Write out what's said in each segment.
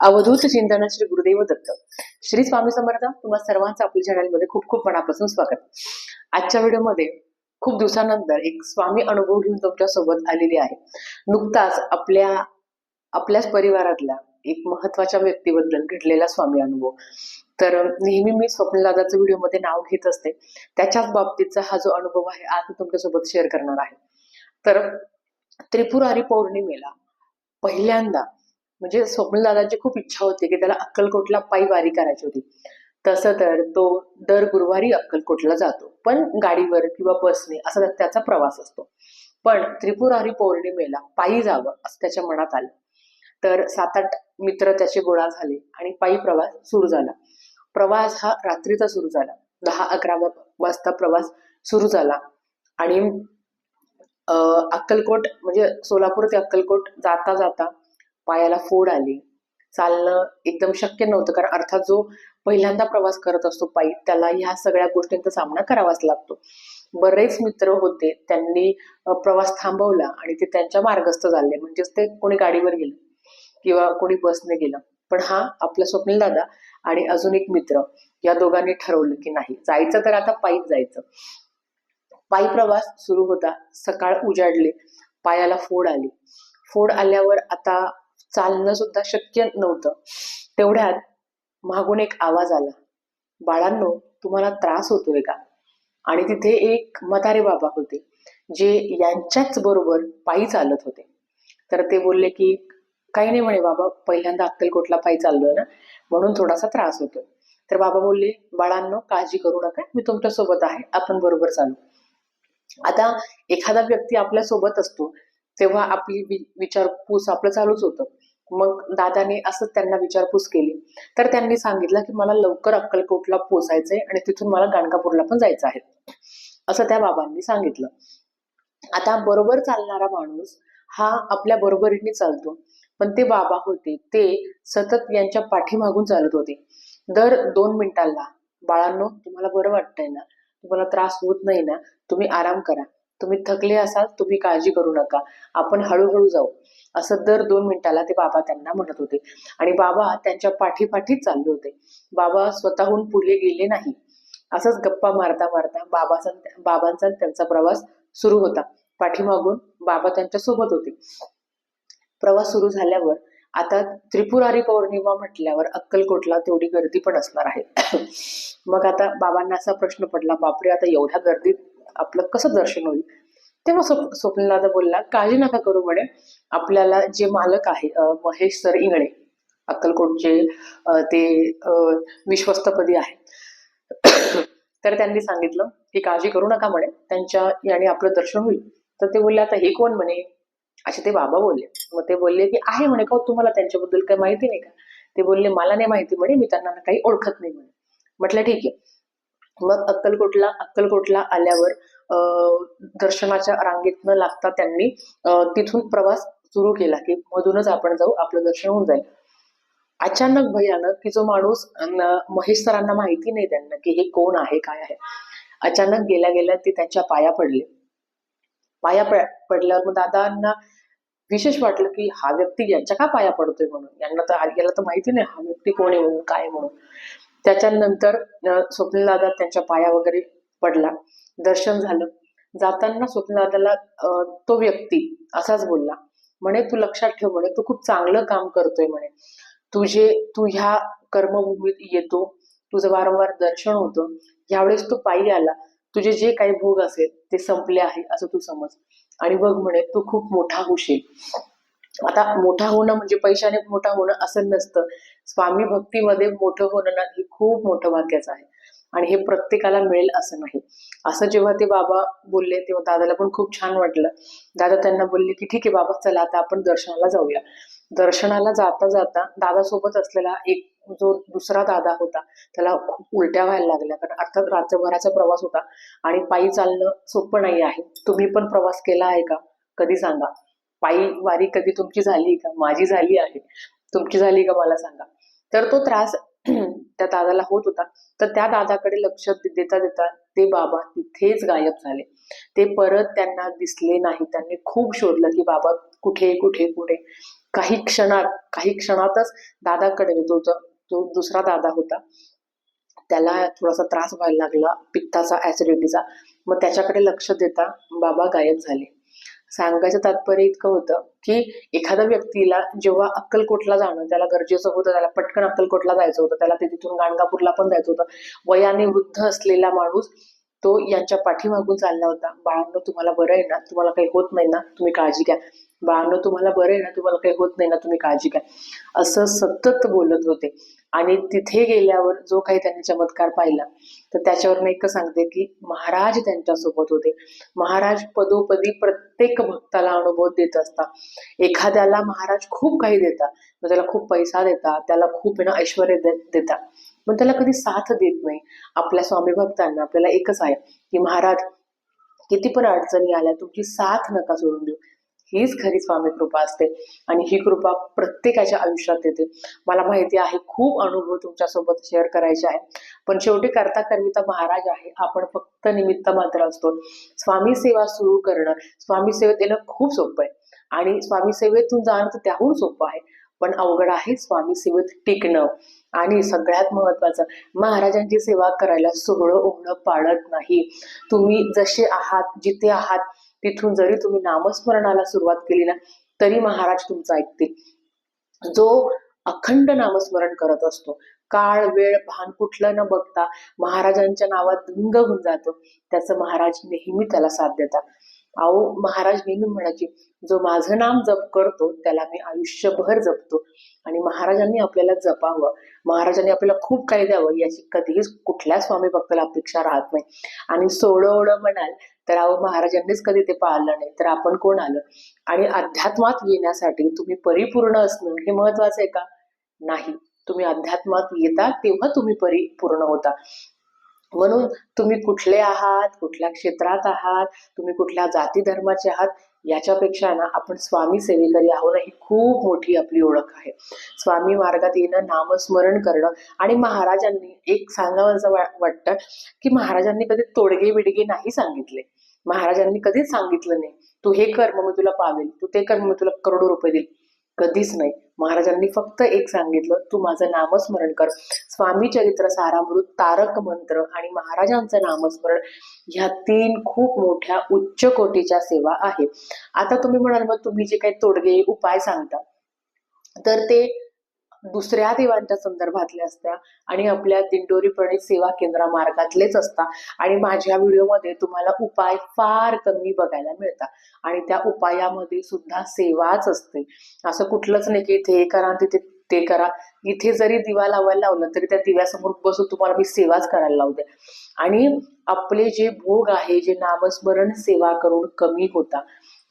अवधूत चिंतन श्री गुरुदेव दत्त. श्री स्वामी समर्थ तुम्हा सर्वांचं आपल्या चॅनलमध्ये खूप खूप मनापासून स्वागत. आजच्या व्हिडिओमध्ये खूप दिवसानंतर एक स्वामी अनुभव घेऊन तुमच्यासोबत आलेली आहे. नुकताच आपल्या आपल्याच परिवारातल्या एक महत्त्वाच्या व्यक्तीबद्दल घडलेला स्वामी अनुभव. तर नेहमी मी स्वप्नदादाचं व्हिडिओमध्ये नाव घेत असते. त्याच्याच बाबतीतचा हा जो अनुभव आहे आज मी तुमच्यासोबत शेअर करणार आहे. तर त्रिपुरारी पौर्णिमेला पहिल्यांदा म्हणजे स्वप्नदादाची खूप इच्छा होती की त्याला अक्कलकोटला पायी वारी करायची होती. तसं तर तो दर गुरुवारी अक्कलकोटला जातो. पण गाडीवर किंवा बसने असा त्याचा प्रवास असतो. पण त्रिपुरारी पौर्णिमेला पायी जावं असं त्याच्या मनात आलं. तर सात आठ मित्र त्याचे गोळा झाले आणि पायी प्रवास सुरू झाला. प्रवास हा रात्रीचा सुरू झाला. दहा अकरा वाजता प्रवास सुरू झाला. आणि अं, अक्कलकोट म्हणजे सोलापूर ते अक्कलकोट जाता जाता पायाला फोड आली. चालणं एकदम शक्य नव्हतं कारण अर्थात जो पहिल्यांदा प्रवास करत असतो पायी त्याला ह्या सगळ्या गोष्टींचा सामना करावाच लागतो. बरेच मित्र होते त्यांनी प्रवास थांबवला आणि ते त्यांच्या मार्गस्थ झाले. म्हणजेच ते कोणी गाडीवर गेलं किंवा कोणी बसने गेलं. पण हा आपला स्वप्नील दादा आणि अजून एक मित्र या दोघांनी ठरवलं की नाही. जायचं तर आता पायीच जायचं. पायी प्रवास सुरू होता. सकाळ उजाडले. पायाला फोड आली. फोड आल्यावर आता चालणं सुद्धा शक्य नव्हतं. तेवढ्यात मागून एक आवाज आला. बाळांनो तुम्हाला त्रास होतोय का? आणि तिथे एक मतारे बाबा होते जे यांच्याच बरोबर पायी चालत होते. तर ते बोलले की काही नाही म्हणे बाबा पहिल्यांदा अक्कलकोटला पायी चाललोय ना म्हणून थोडासा त्रास होतोय. तर बाबा बोलले बाळांनो काळजी करू नका मी तुमच्यासोबत आहे आपण बरोबर चालू. आता एखादा व्यक्ती आपल्यासोबत असतो तेव्हा आपली वि- विचारपूस आपलं चालूच होतं. मग दादाने असं त्यांना विचारपूस केली. तर त्यांनी सांगितलं की मला लवकर अक्कलकोटला पोचायचंय आणि तिथून मला गाणगापूरला पण जायचं आहे. असं त्या बाबांनी सांगितलं. आता बरोबर चालणारा माणूस हा आपल्या बरोबरीने चालतो. पण ते बाबा होते ते सतत यांच्या पाठीमागून चालत होते. दर दोन मिनिटांना बाळांनो तुम्हाला बरं वाटतंय ना? तुम्हाला त्रास होत नाही ना? तुम्ही आराम करा. तुम्ही थकले असाल तुम्ही काळजी करू नका. आपण हळूहळू जाऊ. असं दर दोन मिनिटाला ते बाबा त्यांना म्हणत होते. आणि बाबा त्यांच्या पाठीपाठीच चालले होते. बाबा स्वतःहून पुढे गेले नाही. असंच गप्पा मारता मारता बाबाचा बाबांचा त्यांचा प्रवास सुरू होता. पाठीमागून बाबा त्यांच्यासोबत होते. प्रवास सुरू झाल्यावर आता त्रिपुरारी पौर्णिमा म्हटल्यावर अक्कलकोटला तेवढी गर्दी पण असणार आहे. मग आता बाबांना असा प्रश्न पडला बापरे आता एवढ्या गर्दीत आपलं कसं दर्शन होईल? तेव्हा स्वप्न स्वप्नदादा बोलला काळजी नका करू म्हणे आपल्याला जे मालक आहे महेश सर इंगळे अक्कलकोटचे ते अं, विश्वस्तपदी आहे. तर त्यांनी सांगितलं की काळजी करू नका म्हणे त्यांच्या याने आपलं दर्शन होईल. तर ते बोलले आता हे कोण म्हणे? असे ते बाबा बोलले. मग ते बोलले की आहे म्हणे का हो? तुम्हाला त्यांच्याबद्दल काही माहिती नाही का? ते बोलले मला नाही माहिती म्हणे. मी त्यांना काही ओळखत नाही म्हणे. म्हटलं ठीक आहे. मग अक्कलकोटला अक्कलकोटला आल्यावर अं, दर्शनाच्या रांगेत न लागता त्यांनी तिथून प्रवास सुरू केला की मधूनच आपण जाऊ आपलं दर्शन होऊन जाईल. अचानक भयानक की जो माणूस महेश सरांना माहिती नाही त्यांना की हे कोण आहे काय आहे. अचानक गेल्या गेल्या ते त्यांच्या पाया पडले. पाया पडल्यावर मग दादांना विशेष वाटलं की हा व्यक्ती यांच्या का पाया पडतोय म्हणून? यांना तर याला तर माहिती नाही हा व्यक्ती कोण आहे म्हणून काय म्हणून. त्याच्यानंतर स्वप्नदादा त्यांच्या पाया वगैरे पडला. दर्शन झालं. जाताना स्वप्नदादाला तो व्यक्ती असाच बोलला म्हणे तू लक्षात ठेव म्हणे तू खूप चांगलं काम करतोय म्हणे. तुझे तू ह्या कर्मभूमीत येतो तुझं वारंवार दर्शन होतं. यावेळेस तू पायी आला. तुझे जे काही भोग असेल ते संपले आहे असं तू समज. आणि बघ म्हणे तू खूप मोठा होशील. आता मोठा होणं म्हणजे पैशाने मोठा होणं असं नसतं. स्वामी भक्तीमध्ये मोठं होणं ना हे खूप मोठं भाग्याचं आहे. आणि हे प्रत्येकाला मिळेल असं नाही. असं जेव्हा ते बाबा बोलले तेव्हा दादाला पण खूप छान वाटलं. दादा त्यांना बोलले की ठीक आहे बाबा चला आता आपण दर्शनाला जाऊया. दर्शनाला जाता जाता दादासोबत असलेला एक जो दुसरा दादा होता त्याला खूप उलट्या व्हायला लागल्या. कारण अर्थात रात्रभराचा प्रवास होता. आणि पायी चालणं सोपं नाही आहे. तुम्ही पण प्रवास केला आहे का? कधी सांगा. पायी वारी कधी तुमची झाली का? माझी झाली आहे. तुमची झाली का मला सांगा. तर तो त्रास त्या दादाला होत होता. तर त्या दादाकडे लक्ष देता देता ते बाबा तिथेच गायब झाले. ते परत त्यांना दिसले नाही. त्यांनी खूप शोधलं की बाबा कुठे कुठे कुठे काही क्षणात काही क्षणातच दादाकडे तो तो दुसरा दादा होता. त्याला थोडासा त्रास व्हायला लागला. पित्ताचा ऍसिडिटीचा मग त्याच्याकडे लक्ष देता बाबा गायब झाले. सांगायचं तात्पर्य इतकं होतं की एखाद्या व्यक्तीला जेव्हा अक्कलकोटला जाणं त्याला गरजेचं होतं त्याला पटकन अक्कलकोटला जायचं होतं त्याला ते तिथून गाणगापूरला पण जायचं होतं. वयाने वृद्ध असलेला माणूस तो यांच्या पाठीमागून चालला होता. बाळांनो तुम्हाला बरं आहे ना? तुम्हाला काही होत नाही ना? तुम्ही काळजी घ्या. बाळांनो तुम्हाला बरं आहे ना? तुम्हाला काही होत नाही ना? तुम्ही काळजी घ्या. असं सतत बोलत होते. आणि तिथे गेल्यावर जो काही त्यांनी चमत्कार पाहिला तर त्याच्यावर मी एक सांगते की महाराज त्यांच्यासोबत होते. महाराज पदोपदी प्रत्येक भक्ताला अनुभव देत असता एखाद्याला महाराज खूप काही देतात मग त्याला खूप पैसा देतात त्याला खूप ना ऐश्वर देतात. पण त्याला कधी साथ देत नाही. आपल्या स्वामी भक्तांना आपल्याला एकच आहे की महाराज किती पण अडचणी आल्या तुमची साथ नका सोडून देऊ. हीच खरी स्वामी कृपा असते. आणि ही कृपा प्रत्येकाच्या आयुष्यात येते. मला माहिती आहे खूप अनुभव तुमच्यासोबत शेअर करायचे आहे पण शेवटी करता करविता महाराज आहे. आपण फक्त निमित्त मात्र असतो. स्वामी सेवा सुरू करणं स्वामी सेवेत येणं खूप सोपं आहे. आणि स्वामी सेवेतून जाणं तर त्याहून सोपं आहे. पण अवघड आहे स्वामी सेवेत टिकणं. आणि सगळ्यात महत्वाचं महाराजांची सेवा करायला सोहळं ओहळं पाळत नाही. तुम्ही जसे आहात जिथे आहात तिथून जरी तुम्ही नामस्मरणाला सुरुवात केली ना तरी महाराज तुमचं ऐकतील. जो अखंड नामस्मरण करत असतो काळ वेळ भान कुठलं न बघता महाराजांच्या नावात धुंग होऊन जातो त्याचं महाराज नेहमी त्याला साथ देतात. अहो महाराज नेहमी म्हणायचे जो माझं नाम जप करतो त्याला मी आयुष्यभर जपतो. आणि महाराजांनी आपल्याला जपावं. महाराजांनी आपल्याला खूप काही द्यावं याची कधीच कुठल्या स्वामी भक्ताला अपेक्षा राहत नाही. आणि सोळं म्हणाल तर अहो महाराजांनीच कधी ते पाळलं नाही तर आपण कोण आलं? आणि अध्यात्मात येण्यासाठी तुम्ही परिपूर्ण असणं हे महत्वाचं आहे का? नाही. तुम्ही अध्यात्मात येता तेव्हा तुम्ही परिपूर्ण होता. म्हणून तुम्ही कुठले आहात कुठल्या क्षेत्रात आहात तुम्ही कुठल्या जाती धर्माचे आहात याच्यापेक्षा ना आपण स्वामी सेवेकरी आहोत ना ही खूप मोठी आपली ओळख आहे. स्वामी मार्गात येणं नामस्मरण करणं आणि महाराजांनी एक सांगावं असं वाटतं की महाराजांनी कधी तोडगे बिडगे नाही सांगितले. महाराजांनी कधीच सांगितलं नाही. तू हे कर मग मी तुला पावेल. तू ते कर मग मी तुला करोडो रुपये देईल. कधीच नाही. महाराजांनी फक्त एक सांगितलं तू माझं नामस्मरण कर. स्वामी चरित्र सारामृत तारक मंत्र आणि महाराजांचं नामस्मरण ह्या तीन खूप मोठ्या उच्च कोटीच्या सेवा आहेत. आता तुम्ही म्हणाल मग तुम्ही जे काही तोडगे उपाय सांगता. तर ते दुसऱ्या देवांच्या संदर्भातल्या असत्या आणि आपल्या दिंडोरी प्रणित सेवा केंद्रा मार्गातलेच असतात आणि माझ्या व्हिडिओमध्ये तुम्हाला उपाय फार कमी बघायला मिळतात. आणि त्या उपायामध्ये सुद्धा सेवाच असते. असं कुठलंच नाही की इथे हे करा आणि तिथे ते करा. इथे जरी दिवा लावायला लावलं तरी त्या दिव्यासमोर बसून तुम्हाला मी सेवाच करायला लावते. आणि आपले जे भोग आहे जे नामस्मरण सेवा करून कमी होता.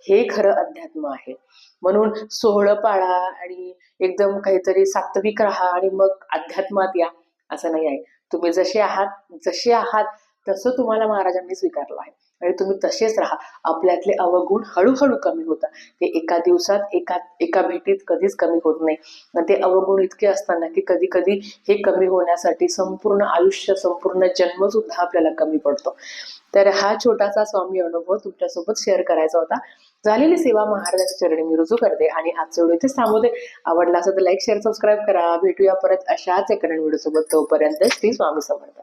हे खरं अध्यात्म आहे. म्हणून सोहळं पाळा आणि एकदम काहीतरी सात्विक राहा आणि मग अध्यात्मात या असं नाही आहे. तुम्ही जसे आहात जसे आहात तसं तुम्हाला महाराजांनी स्वीकारलं आहे. आणि तुम्ही तसेच राहा. आपल्यातले अवगुण हळूहळू कमी होतात. ते एका दिवसात एका एका भेटीत कधीच कमी होत नाही. आणि ते अवगुण इतके असताना की कधी कधी हे कमी होण्यासाठी संपूर्ण आयुष्य संपूर्ण जन्म सुद्धा आपल्याला कमी पडतो. तर हा छोटासा स्वामी अनुभव तुमच्यासोबत शेअर करायचा होता. झालेली सेवा महाराजांच्या चरणी मी रुजू करते आणि आजचा व्हिडिओ इथेच थांबवते. आवडला असेल तर लाईक शेअर सबस्क्राईब करा. भेटूया परत अशाच एका व्हिडिओ सोबत. तोपर्यंत श्री स्वामी समर्थ.